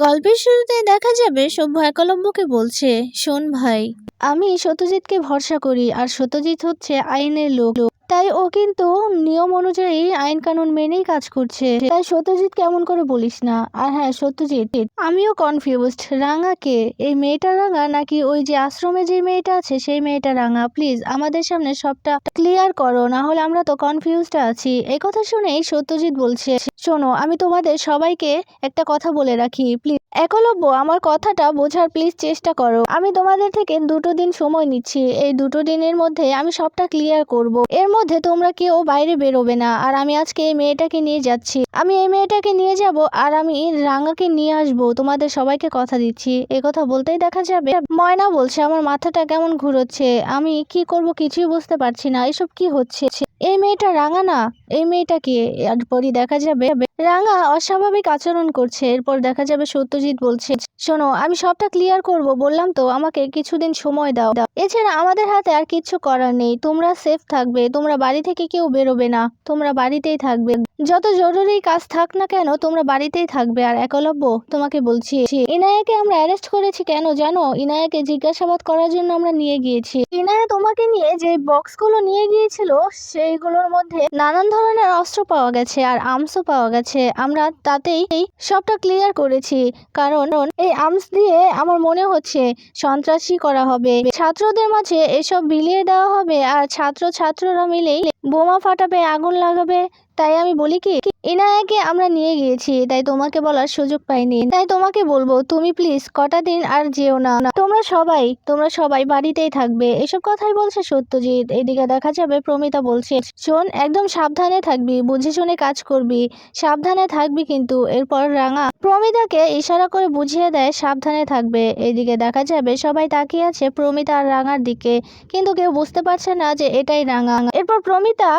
গল্পের শুরুতে দেখা যাবে সভ্য একলব্যকে বলছে, শোন ভাই, আমি সত্যজিৎকে ভরসা করি, আর সত্যজিৎ হচ্ছে আইনের লোক। তাই ও কিন্তু নিয়ম অনুযায়ী আইন কানুন মেনেই কাজ করছে। তাই সত্যজিৎ কেমন করে বলিস না? আর হ্যাঁ সত্যজিৎ, আমিও কনফিউজড রাঙা কে এই মেয়েটা রাঙা নাকি ওই যে আশ্রমে যে মেয়েটা আছে, সেই মেয়েটা রাঙা? প্লিজ আমাদের সামনে সবটা ক্লিয়ার করো, না হলে আমরা তো কনফিউজড আছি। এই কথা শুনেই সত্যজিৎ বলছে, শোনো, আমি তোমাদের সবাইকে একটা কথা বলে রাখি প্লিজ একলব্য আমার কথাটা বোঝার প্লিজ চেষ্টা করো। আমি তোমাদের থেকে দুটো দিন সময় নিচ্ছি। এই দুটো দিনের মধ্যে আমি সবটা ক্লিয়ার করব। এর মধ্যে তোমরা কেউ বাইরে বেরোবে না। আর আমি আজকে এই মেয়েটাকে নিয়ে যাচ্ছি। আমি এই মেয়েটাকে নিয়ে যাব আর আমি রাঙাকে নিয়ে আসব। তোমাদের সবাইকে কথা দিচ্ছি। এ কথা বলতেই দেখা যাবে। ময়না বলছে, আমার মাথাটা কেমন ঘুরোচ্ছে? আমি কি করব কিছুই বুঝতে পারছি না। এসব কি হচ্ছে? এই মেয়েটা রাঙা না। এই মেয়েটা কি? এরপরই দেখা যাবে। রাঙা অস্বাভাবিক আচরণ করছে। এরপর দেখা যাবে সত্যজিৎ বলছে, শোনো, আমি সবটা ক্লিয়ার করব। বললাম তো, আমাকে কিছুদিন সময় দাও। এছাড়া আমাদের হাতে আর কিচ্ছু করার নেই। তোমরা সেফ থাকবে। তোমরা বাড়ি থেকে কেউ বেরোবে না। তোমরা বাড়িতেই থাকবে। যত জরুরি কাজ থাক না কেন, তোমরা বাড়িতেই থাকবে। আর একলব্য, তোমাকে বলছি, ইনায়াকে আমরা অ্যারেস্ট করেছি কেন জানো? ইনায়াকে জিজ্ঞাসাবাদ করার জন্য আমরা নিয়ে গিয়েছি। ইনায়া তোমাকে নিয়ে যে বক্সগুলো নিয়ে গিয়েছিল, সেইগুলোর মধ্যে নানান ধরনের অস্ত্র পাওয়া গেছে আর আর্মসও পাওয়া গেছে। আমরা তাতেই সবটা ক্লিয়ার করেছি। কারণ এই আর্মস দিয়ে আমার মনে হচ্ছে সন্ত্রাসী করা হবে। ছাত্রদের মাঝে এসব বিলিয়ে দেওয়া হবে আর ছাত্র ছাত্ররা মিলেই বোমা ফাটাবে, আগুন লাগাবে। তাই আমি বলি কি ইনায়াকে আমরা নিয়ে গিয়েছি, তাই তোমাকে বলার সুযোগ পাইনি। তাই তোমাকে বলব, তুমি প্লিজ কটা দিন আর যেও না। তোমরা সবাই তোমরা সবাই বাড়িতেই থাকবে। এসব কথাই বলছে সত্যজিৎ। এদিকে দেখা যাবে প্রমিতা বলছে, শোন, একদম সাবধানে থাকবি, বুঝে শুনে কাজ করবি। সাবধানে থাকবি কিন্তু, এরপর রাঙা প্রমিতাকে ইশারা করে বুঝিয়ে দেয়, সাবধানে থাকবে। এদিকে দেখা যাবে সবাই তাকিয়ে আছে প্রমিতা আর রাঙার দিকে, কিন্তু কেউ বুঝতে পারছে না যে এটাই রাঙা। এরপর প্রমিতা,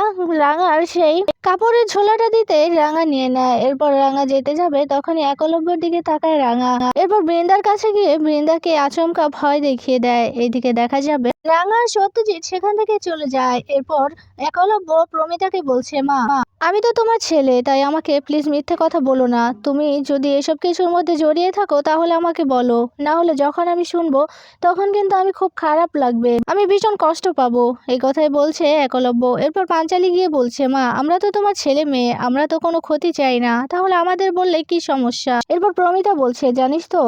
রাঙার সেই কাপড়ের ঝোলাটা দিতে রাঙা নিয়ে নেয়। এরপর রাঙা যেতে যাবে, তখনই একলব্যর দিকে তাকায় রাঙা। এরপর বৃন্দার কাছে গিয়ে বৃন্দাকে আচমকা ভয় দেখিয়ে দেয়। এইদিকে দেখা যাবে, রাঙা সত্যজিৎ সেখান থেকে চলে যায়। এরপর একলব্য প্রমিতাকে বলছে, মা, আমি তো তোমার ছেলে, তাই আমাকে প্লিজ মিথ্যে কথা বলো না। তুমি যদি এসব কিছুর মধ্যে জড়িয়ে থাকো, তাহলে আমাকে বলো। না হলে যখন আমি শুনব, তখন কিন্তু আমি খুব খারাপ লাগবে। আমি ভীষণ কষ্ট পাবো। এই কথাই বলছে একলব্য। এরপর পাঞ্চালি গিয়ে বলছে, মা, আমরা তো তোমার ছেলে মেয়ে, আমরা তো কোনো ক্ষতি চাই না। তাহলে আমাদের বললে কি সমস্যা? এরপর প্রমিতা বলছে, জানিস তো,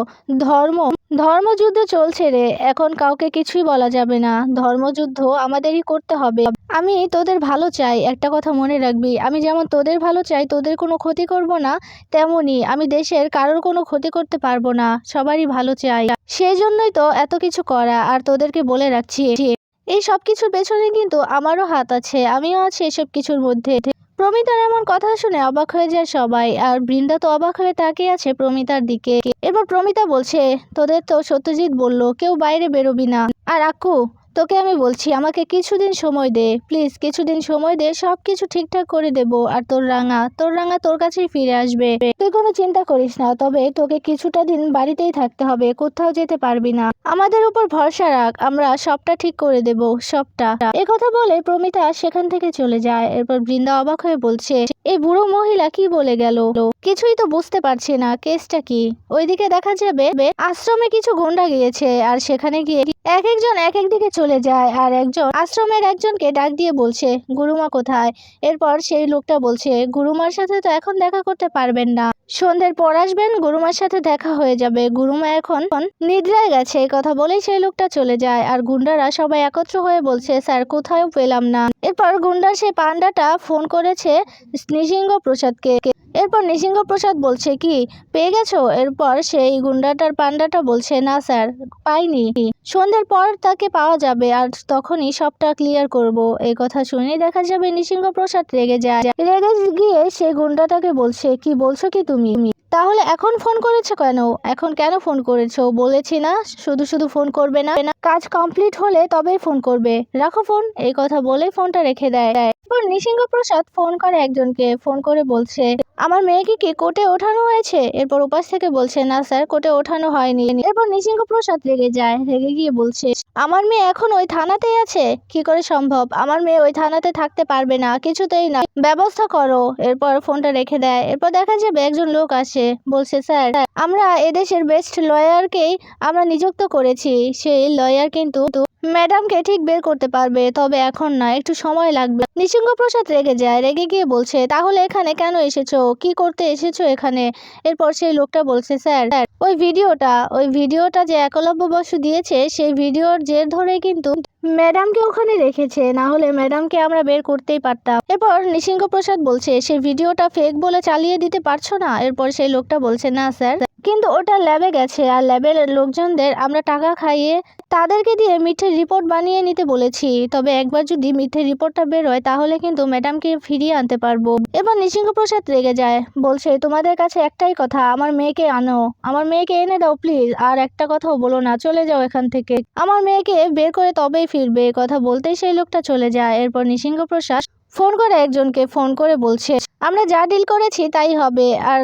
ধর্ম, ধর্মযুদ্ধ চলছে রে। এখন কাউকে কিছুই বলা যাবে না। ধর্মযুদ্ধ আমাদেরই করতে হবে। আমি তোদের ভালো চাই। একটা কথা মনে রাখবি, আমি যেমন তোদের ভালো চাই, তোদের কোনো ক্ষতি করব না, তেমনি আমি দেশের কারোর কোনো ক্ষতি করতে পারব না। সবারই ভালো চাই। সেই জন্যই তো এত কিছু করা, আর তোদেরকে বলে রাখছি। এই সব কিছুর পেছনে কিন্তু আমারও হাত আছে। আমিও আছি এসব কিছুর মধ্যে। প্রমিতার এমন কথা শুনে অবাক হয়ে যায় সবাই, আর বৃন্দা তো অবাক হয়ে তাকিয়ে আছে প্রমিতার দিকে। এরপর প্রমিতা বলছে, তোদের তো সত্যজিৎ বলল, কেউ বাইরে বেরোবি না। আর আকু তোকে আমি বলছি, আমাকে কিছুদিন সময় দে প্লিজ কিছুদিন সময় দে সব কিছু ঠিকঠাক করে দেব। আর তোর রাঙা তোর রাঙা তোর কাছেই ফিরে আসবে। তুই কোনো চিন্তা করিস না, তবে তোকে কিছুটা দিন বাড়িতেই থাকতে হবে, কোথাও যেতে পারবি না। আমাদের উপর ভরসা রাখ, আমরা সবটা ঠিক করে দেব, সবটা। কথা বলে প্রমিতা সেখান থেকে চলে যায়। এরপর বৃন্দা অবাক হয়ে বলছে, এই বুড়ো মহিলা কি বলে গেল? কিছুই তো বুঝতে পারছি না, কেসটা কি? ওইদিকে দেখা যাবে, আশ্রমে কিছু গুন্ডা গিয়েছে, আর সেখানে গিয়ে এক একজন এক এক দিকে চলে যায় আর একজন আশ্রমের একজনকে ডাক দিয়ে বলছে, গুরুমা কোথায়? এরপর সেই লোকটা বলছে, গুরুমার সাথে তো এখন দেখা করতে পারবেন না। সন্ধ্যের পর আসবেন, গুরুমার সাথে দেখা হয়ে যাবে। গুরুমা এখন নিদ্রায় গেছে। এই কথা বলেই সেই লোকটা চলে যায়। আর গুন্ডারা সবাই একত্র হয়ে বলছে, স্যার, কোথাও পেলাম না। এরপর গুন্ডার সেই পান্ডাটা ফোন করেছে নৃসিংহ প্রসাদকে এরপর নৃসিংহ প্রসাদ বলছে কি, পেয়ে গেছো? এরপর সেই গুন্ডাটার পান্ডাটা বলছে, না স্যার, পাইনি। সন্ধ্যের পর তাকে পাওয়া যাবে আর তখনই সবটা ক্লিয়ার করব। এই কথা শুনেই দেখা যাবে নৃসিংহ প্রসাদ রেগে যায়। রেগে গিয়ে সেই গুন্ডাটাকে বলছে, কি বলছো কি তুমি? তাহলে এখন ফোন করেছ কেন? এখন কেন ফোন করেছ? বলেছি না, শুধু শুধু ফোন করবে না। কাজ কমপ্লিট হলে তবেই ফোন করবে। রাখো ফোন, এই কথা বলেই ফোনটা রেখে দেয়। এরপর নৃসিংহ প্রসাদ ফোন করে একজনকে, ফোন করে বলছে, আমার মেয়েকে কি কোর্টে ওঠানো হয়েছে? এরপর উপাস থেকে বলছে, না স্যার, কোর্টে ওঠানো হয়নি। এরপর নৃসিংহ প্রসাদ রেগে যায়, রেগে গিয়ে বলছে, আমার মেয়ে এখন ওই থানাতেই আছে? কি করে সম্ভব? আমার মেয়ে ওই থানাতে থাকতে পারবে না, কিছুতেই না। ব্যবস্থা করো। এরপর ফোনটা রেখে দেয়। এরপর দেখা যাবে একজন লোক আসে বলছে বলছে স্যার আমরা এদেশের বেস্ট লয়ারকেই আমরা নিযুক্ত করেছি। সেই লয়ার কিন্তু ম্যাডামকে ঠিক বের করতে পারবে তবে এখন না একটু সময় লাগবে। নিসিংহ প্রসাদ রেগে যায়। রেগে গিয়ে বলছে তাহলে এখানে কেন এসেছ? কি করতে এসেছ এখানে? এরপর সেই লোকটা বলছে স্যার, ওই ভিডিওটা ওই ভিডিওটা যে একলব্য বসু দিয়েছে সেই ভিডিওর জের ধরে কিন্তু ম্যাডামকে ওখানে রেখেছে, না হলে ম্যাডামকে আমরা বের করতেই পারতাম। এরপর নিসিংহ প্রসাদ বলছে, সে ভিডিওটা ফেক বলে চালিয়ে দিতে পারছ না? এরপর সেই লোকটা বলছে, না, স্যার। কিন্তু ওটা ল্যাবে গেছে আর ল্যাবের লোকজনদের আমরা টাকা খাইয়ে তাদেরকে দিয়ে মিথ্যে রিপোর্ট বানিয়ে নিতে বলেছি। তবে একবার যদি মিথ্যে রিপোর্টটা বেরোয় তাহলে কিন্তু ম্যাডামকে ফিরিয়ে আনতে পারব। এবার নিসিংহ প্রসাদ রেগে যায়, বলছে, তোমাদের কাছে একটাই কথা, আমার মেয়েকে আনো। আমার মেয়েকে এনে দাও, প্লিজ। আর একটা কথাও বলো না, চলে যাও এখান থেকে। আমার মেয়েকে বের করে তবেই ফিরবে। কথা বলতেই সেই লোকটা চলে যায়। এরপর নিসিংহ প্রসাদ ফোন করে একজনকে ফোন করে বলছে, আমরা যা ডিল করেছি তাই হবে। আর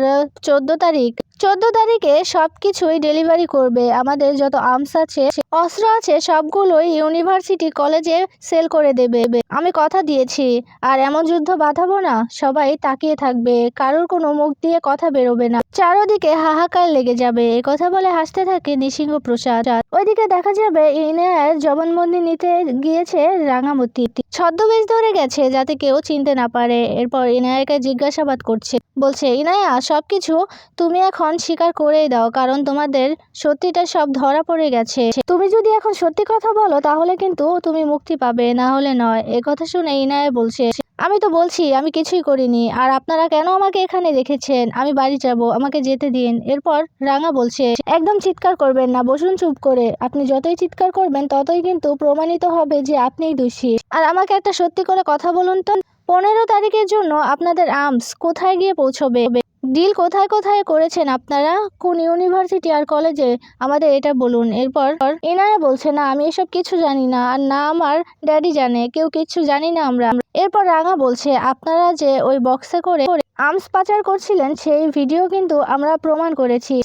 চোদ্দ তারিখ চোদ্দ তারিখে সব কিছুই ডেলিভারি করবে। আমাদের যত আর্মস আছে অস্ত্র আছে, সবগুলোই ইউনিভার্সিটি কলেজে সেল করে দেবে। আমি কথা দিয়েছি, আর এমন যুদ্ধ বাঁধাবো না, সবাই তাকিয়ে থাকবে, কারোর কোনো মুখ দিয়ে কথা বেরোবে না। চারোদিকে হাহাকার লেগে যাবে, এ কথা বলে হাসতে থাকে নিসিংহ প্রসাদ। ওইদিকে দেখা যাবে, ইনায়ার জবানবন্দি নিতে গিয়েছে রাঙামতি। ছদ্মবেশ ধরে গেছে, যাতে কেউ চিনতে না পারে। এরপর ইনায়াকে জিজ্ঞাসাবাদ করছে। বলছে, ইনায়া, সবকিছু তুমি এখন স্বীকার করেই দাও, কারণ তোমাদের সত্যিটা সব ধরা পড়ে গেছে। তুমি যদি এখন সত্যি কথা বলো, তাহলে কিন্তু তুমি মুক্তি পাবে, না হলে নয়। এ কথা শুনে ইনায়া বলছে, আমি তো বলছি, আমি কিছুই করিনি। আর আপনারা কেন আমাকে এখানে রেখেছেন? আমি বাড়ি যাব, আমাকে যেতে দিন। এরপর রাঙা বলছে, একদম চিৎকার করবেন না, বসুন চুপ করে। আপনি যতই চিৎকার করবেন, ততই কিন্তু প্রমাণিত হবে যে আপনিই দোষী। আর আমাকে একটা সত্যি করে কথা বলুন তো, পনেরো তারিখের জন্য আপনাদের আর্মস কোথায় গিয়ে পৌঁছবে? ডিল কোথায় কোথায় করেছেন আপনারা? কোন ইউনিভার্সিটি আর কলেজে? আমাদের এটা বলুন। এরপর এনারা বলছে, না, আমি এসব কিছু জানি না। আর না, আমার ড্যাডি জানে। কেউ কিছু জানি না আমরা। এরপর রাঙা বলছে, আপনারা যে ওই বক্সে করে আর্মস পাচার করছিলেন, সেই ভিডিও কিন্তু আমরা প্রমাণ করেছি।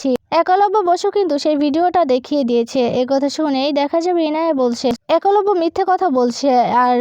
একলব্য বসু কিন্তু সেই ভিডিওটা দেখিয়ে দিয়েছে। এ কথা শুনেই দেখা যাবে ইনায়া বলছে, একলব্য মিথ্যে কথা বলছে আর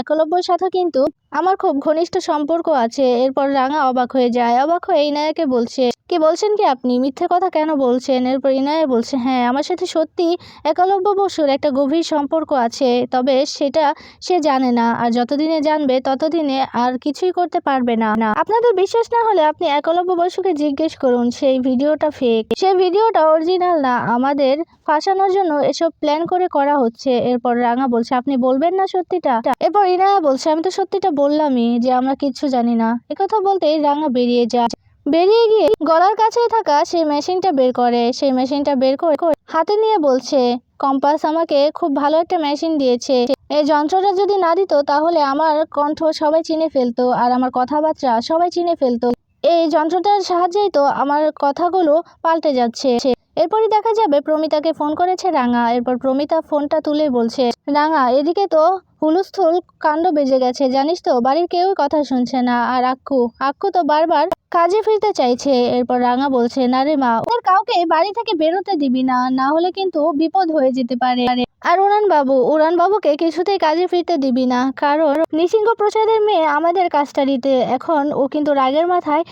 একলব্যর সাথে কিন্তু আমার খুব ঘনিষ্ঠ সম্পর্ক আছে। এরপর রাঙা অবাক হয়ে যায়। অবাক হয়ে ইনায়াকে বলছে, কি বলছেন কি আপনি? মিথ্যে কথা কেন বলছেন? এরপর ইনায়া বলছে হ্যাঁ আমার সাথে সত্যি একলব্য বসুর একটা গভীর সম্পর্ক আছে, তবে সেটা সে জানে না। আর যতদিনে জানবে, ততদিনে আর কিছুই করতে পারবে না। না আপনাদের বিশ্বাস না হলে আপনি একলব্য বসুকে জিজ্ঞেস করুন, সেই ভিডিওটা ফেক সেই ভিডিওটা অরিজিনাল না, আমাদের ফাঁসানোর জন্য এসব প্ল্যান করে করা হচ্ছে। এরপর রাঙা বলছে, আপনি বলবেন না সত্যিটা? এরপর ইনায়া বলছে, আমি তো সত্যিটা বললামই যে আমরা কিচ্ছু জানি না। একথা বলতে রাঙা বেরিয়ে যায়। বেরিয়ে গিয়ে গলার কাছে থাকা সেই মেশিনটা বের করে। সেই মেশিনটা বের করে হাতে নিয়ে বলছে, কম্পাস আমাকে খুব ভালো একটা মেশিন দিয়েছে। এই যন্ত্রটা যদি না দিত তাহলে আমার কণ্ঠ সবাই চিনে ফেলতো আর আমার কথাবার্তা সবাই চিনে ফেলতো। এই যন্ত্রটার সাহায্যেই তো আমার কথাগুলো পাল্টে যাচ্ছে। এরপরই দেখা যাবে, প্রমিতাকে ফোন করেছে রাঙা। এরপর প্রমিতা ফোনটা তুলে বলছে, রাঙা, এদিকে তো হুলস্থুল কাণ্ড বেজে গেছে, জানিস তো, বাড়ির কেউ কথা শুনছে না। আর আক্কু আক্কু তো বারবার কাজে ফিরতে চাইছে। এরপর রাঙা বলছে, না রে মা, ওদের কাউকে বাড়ি থেকে বেরোতে দিবি না না হলে কিন্তু বিপদ হয়ে যেতে পারে। আর উড়ান বাবু, উড়ান বাবুকে কিছুতেই কাজে ফিরতে দিবি না, কারণ নৃসিংহ প্রসাদের মেয়ে আমাদের কাজটারিতে এখন ও কিন্তু রাগের মাথায়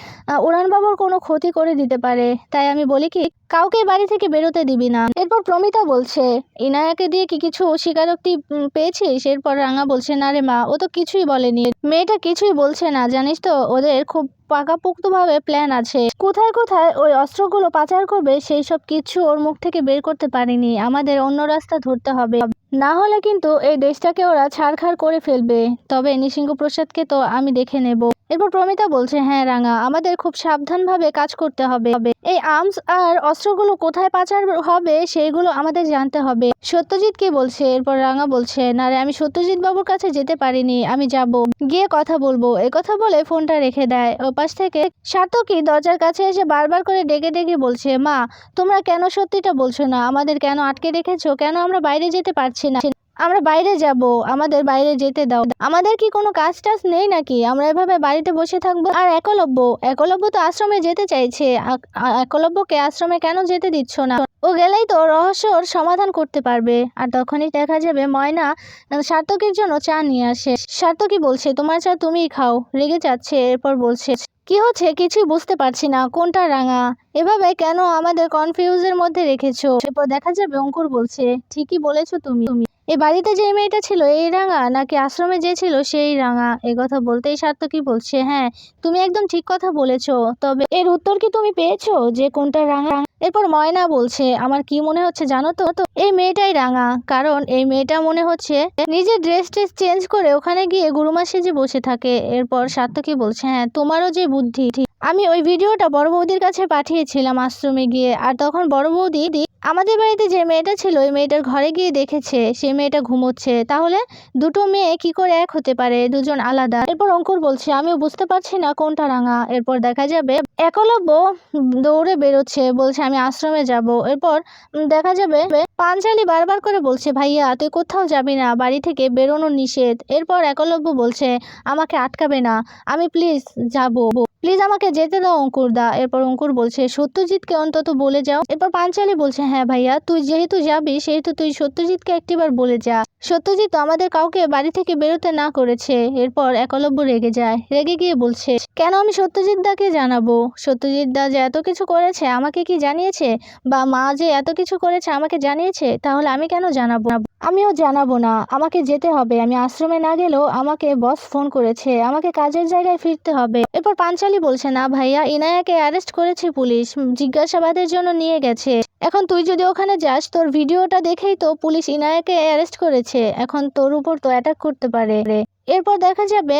উড়ান বাবুর কোনো ক্ষতি করে দিতে পারে। তাই আমি বলি কি, কাউকে বাড়ি থেকে বেরোতে দিবি না। এরপর প্রমিতা বলছে, ইনায়াকে দিয়ে কি কিছু স্বীকারোক্তি পেয়েছিস? এরপর রাঙা বলছে, না রে মা, ও তো কিছুই বলেনি। মেয়েটা কিছুই বলছে না, জানিস তো? ওদের খুব পাকাপোক্তভাবে প্ল্যান আছে। কোথায় কোথায় ওই অস্ত্রগুলো পাচার করবে সেই সব কিছু ওর মুখ থেকে বের করতে পারিনি। আমাদের অন্য রাস্তা ধরতে হবে। না হলে কিন্তু এই দেশটাকে ওরা ছাড়খাড় করে ফেলবে। তবে নৃসিংহ প্রসাদকে তো আমি দেখে নেব। এরপর প্রমিতা বলছে হ্যাঁ রাঙা, আমাদের খুব সাবধানভাবে কাজ করতে হবে। এই আর্মস আর অস্ত্রগুলো কোথায় পাচার হবে সেইগুলো আমাদের জানতে হবে। সত্যজিৎ কি বলছে? এরপর রাঙা বলছে, না রে, আমি সত্যজিৎ বাবুর কাছে যেতে পারিনি। আমি যাব। গিয়ে কথা বলব। এ কথা বলে ফোনটা রেখে দেয়। ও পাশ থেকে সার্থকী দরজার কাছে এসে বারবার করে ডেকে ডেকে বলছে, মা, তোমরা কেন সত্যিটা বলছো না? আমাদের কেন আটকে রেখেছো? কেন আমরা বাইরে যেতে পারছি না? আমরা বাইরে যাব, আমাদের বাইরে যেতে দাও। আমাদের কি কোনো কাজ টাজ নেই নাকি? আমরা এভাবে বাড়িতে বসে থাকব? আর একলব্য একলব্য তো আশ্রমে যেতে চাইছে। একলব্যকে আশ্রমে কেন যেতে দিচ্ছ না? ও গেলেই তো রহস্যর সমাধান করতে পারবে। আর তখনই দেখা যাবে ময়না সার্থকীর জন্য চা নিয়ে আসে। সার্থকী বলছে, তোমার চা তুমিই খাও। রেগে যাচ্ছে, এরপর বলছে কি হচ্ছে? কিছুই বুঝতে পারছি না। কোনটা রাঙা? এভাবে কেন আমাদের কনফিউজের মধ্যে রেখেছো? এরপর দেখা যাবে, অঙ্কুর বলছে, ঠিকই বলেছ তুমি। এই বাড়িতে যে মেয়েটা ছিল, এই রাঙা নাকি আশ্রমে যে ছিল সেই রাঙা? এ কথা বলতেই সার্থকী বলছে হ্যাঁ তুমি একদম ঠিক কথা বলেছ, তবে এর উত্তর কি তুমি পেয়েছ যে কোনটা রাঙা? এরপর ময়না বলছে, আমার কি মনে হচ্ছে জানো তো? তো এই মেয়েটাই রাঙা, কারণ এই মেয়েটা মনে হচ্ছে নিজের ড্রেস ট্রেস চেঞ্জ করে ওখানে গিয়ে গুরুমা সেজে বসে থাকে। এরপর সার্থকী বলছে হ্যাঁ তোমারও যে বুদ্ধি আমি ওই ভিডিওটা বড় বৌদির কাছে পাঠিয়েছিলাম আশ্রমে গিয়ে, আর তখন বড় বৌদি আমাদের বাড়িতে যে মেয়েটা ছিল, ওই মেয়েটার ঘরে গিয়ে দেখেছে সেই মেয়েটা ঘুমোচ্ছে। তাহলে দুটো মেয়ে কি করে এক হতে পারে? দুজন আলাদা। এরপর অঙ্কুর বলছে, আমিও বুঝতে পারছি না কোনটা রাঙা। এরপর দেখা যাবে একলব্য দৌড়ে বেরোচ্ছে, বলছে, আমি আশ্রমে যাব। এরপর দেখা যাবে পাঞ্চালি বারবার করে বলছে, ভাইয়া, তুই কোথাও যাবি না, বাড়ি থেকে বেরোনো নিষেধ। এরপর একলব্য বলছে, আমাকে আটকাবে না, আমি প্লিজ যাব। প্লিজ আমাকে যেতে দাও অঙ্কুর দা এরপর অঙ্কুর বলছে, সত্যজিৎকে অন্তত বলে যাও। এরপর পাঞ্চালি বলছে হ্যাঁ ভাইয়া, তুই যেহেতু যাবি, সেহেতু তুই সত্যজিৎকে একটিবার বলে যা। সত্যজিৎ আমাদের কাউকে বাড়ি থেকে বেরোতে না করেছে। এরপর একলব্য রেগে যায়। রেগে গিয়ে বলছে, কেন আমি সত্যজিৎ দাকে জানাব? সত্যজিৎ দা যে এত কিছু করেছে আমাকে কি জানিয়েছে? বা মা যে এত কিছু করেছে আমাকে জানিয়েছে? তাহলে আমি কেন জানাব? আমিও জানাব না। আমাকে যেতে হবে। আমি আশ্রমে না গেলেও আমাকে বস ফোন করেছে। আমাকে কাজের জায়গায় ফিরতে হবে। এরপর পাঞ্চালি বলছে, না ভাইয়া, ইনায়াকে অ্যারেস্ট করেছে পুলিশ। জিজ্ঞাসাবাদের জন্য নিয়ে গেছে। এখন তুই যদি ওখানে যাস, তোর ভিডিওটা দেখেই তো পুলিশ ইনায়াকে অ্যারেস্ট করেছে। এখন তোর উপর তো অ্যাটাক করতে পারে। এরপর দেখা যাবে,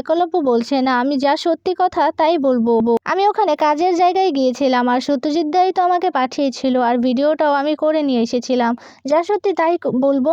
একলব্য বলছে, না, আমি যা সত্যি কথা তাই বলব আমি ওখানে কাজের জায়গায় গিয়েছিলাম আর সত্যজিৎ দাই তো আমাকে পাঠিয়েছিল আর ভিডিওটাও আমি করে নিয়ে এসেছিলাম যা সত্যি তাই বলব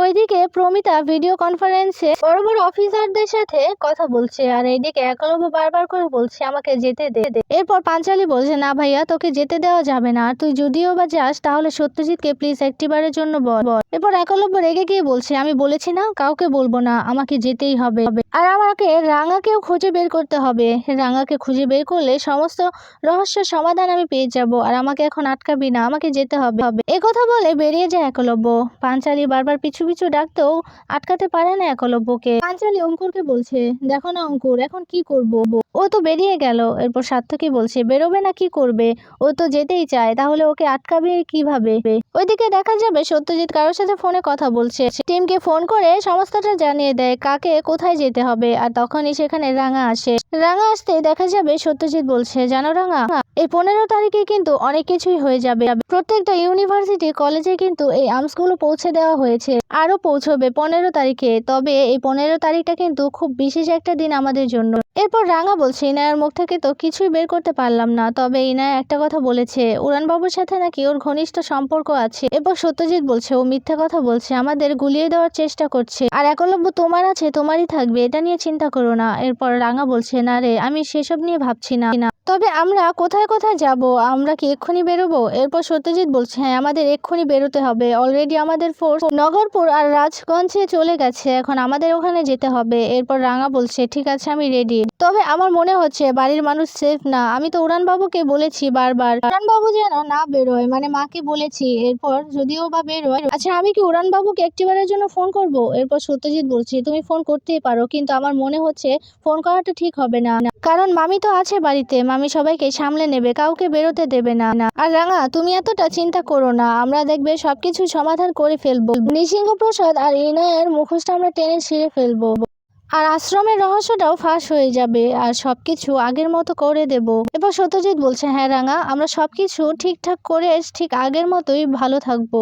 ওইদিকে প্রমিতা ভিডিও কনফারেন্সে বড় বড় অফিসারদের সাথে কথা বলছে আর এইদিকে একলব্য বারবার করে বলছে, আমাকে যেতে দে। এরপর পাঞ্চালি বলছে, না ভাইয়া, তোকে যেতে দেওয়া যাবে না আর তুই যদিও বা যাস, তাহলে সত্যজিৎকে প্লিজ একটিবারের জন্য বল বল। এরপর একলব্য রেগে গিয়ে বলছে, আমি বলেছি না, কাউকে বলব না আমাকে যেতেই হবে। আর আমাকে রাঙাকেও খুঁজে বের করতে হবে। রাঙাকে খুঁজে বের করলে সমস্ত রহস্য সমাধান আমি পেয়ে যাব আর আমাকে এখন আটকাবি না, আমাকে যেতে হবে। এ কথা বলে বেরিয়ে যায় একলব্য। পাঞ্চালি বারবার পিছু পিছু ডাকতেও আটকাতে পারে না একলব্যকে। পাঞ্চালি অঙ্কুরকে বলছে, দেখো না অঙ্কুর, এখন কি করব? ও তো বেরিয়ে গেল, এরপর সার্থকী বলছে, বেরোবে না, কি করবে? ও তো যেতেই চায়, তাহলে ওকে আটকাবে কীভাবে? ওইদিকে দেখা যাবে সত্যজিৎ কারোর সাথে ফোনে কথা বলছে। টিমকে ফোন করে সমস্তটা জানিয়ে দেয়, কাকে কোথায় যেতে হবে। আর তখনই সেখানে রাঙা আসে। রাঙা আসতে দেখা যাবে সত্যজিৎ বলছে, জানো রাঙা, এই পনেরো তারিখে কিন্তু অনেক কিছুই হয়ে যাবে। প্রত্যেকটা ইউনিভার্সিটি কলেজে কিন্তু এই আর্মসগুলো পৌঁছে দেওয়া হয়েছে আরও পৌঁছবে পনেরো তারিখে। তবে এই পনেরো তারিখটা কিন্তু খুব বিশেষ একটা দিন আমাদের জন্য। এরপর রাঙা বলছে, ইনায়ার মুখ থেকে তো কিছুই বের করতে পারলাম না। তবে ইনায়া একটা কথা বলেছে, উড়ানবাবুর সাথে নাকি ওর ঘনিষ্ঠ সম্পর্ক আছে। এরপর সত্যজিৎ বলছে, ও মিথ্যা কথা বলছে, আমাদের গুলিয়ে দেওয়ার চেষ্টা করছে। আর একলব্য তোমার আছে, তোমারই থাকবে। এটা নিয়ে চিন্তা করো না এরপর রাঙা বলছে না রে আমি সেসব নিয়ে ভাবছি না। তবে আমরা কোথায় কোথায় যাব? আমরা কি এক্ষুনি বেরোবো? এরপর সত্যজিৎ বলছে হ্যাঁ আমাদের এক্ষুনি বেরোতে হবে। অলরেডি আমাদের ফোর্স নগরপুর আর রাজগঞ্জে চলে গেছে। এখন আমাদের ওখানে যেতে হবে। এরপর রাঙা বলছে, ঠিক আছে, আমি রেডি তবে আমার মনে হচ্ছে, বাড়ির মানুষ সেফ না। আমি তো উড়ানবাবুকে বলেছি বারবার, উড়ানবাবু যেন না বেরোয়। মানে মাকে বলেছি। এরপর, যদিও বা বেরোয়। আচ্ছা আমি কি উড়ানবাবুকে একটিবারের জন্য ফোন করব? এরপর সত্যজিৎ বলছে, তুমি ফোন করতেই পারো, কিন্তু আমার মনে হচ্ছে ফোন করাটা ঠিক হবে না। কারণ মামি তো আছে বাড়িতে। মামি সবাইকে সামলে নেবে, কাউকে বেরোতে দেবে না। না। আর রাঙা, তুমি এতটা চিন্তা করো না, আমরা দেখবে সবকিছু সমাধান করে ফেলব। নৃসিংহ প্রসাদ আর ইনায়ের মুখোশটা আমরা টেনে ছিঁড়ে ফেলব। আর আশ্রমের রহস্যটাও ফাঁস হয়ে যাবে, আর সবকিছু আগের মতো করে দেব। এবার সত্যজিৎ বলছে হ্যাঁ রাঙা, আমরা সবকিছু ঠিকঠাক করে, ঠিক আগের মতোই ভালো থাকব।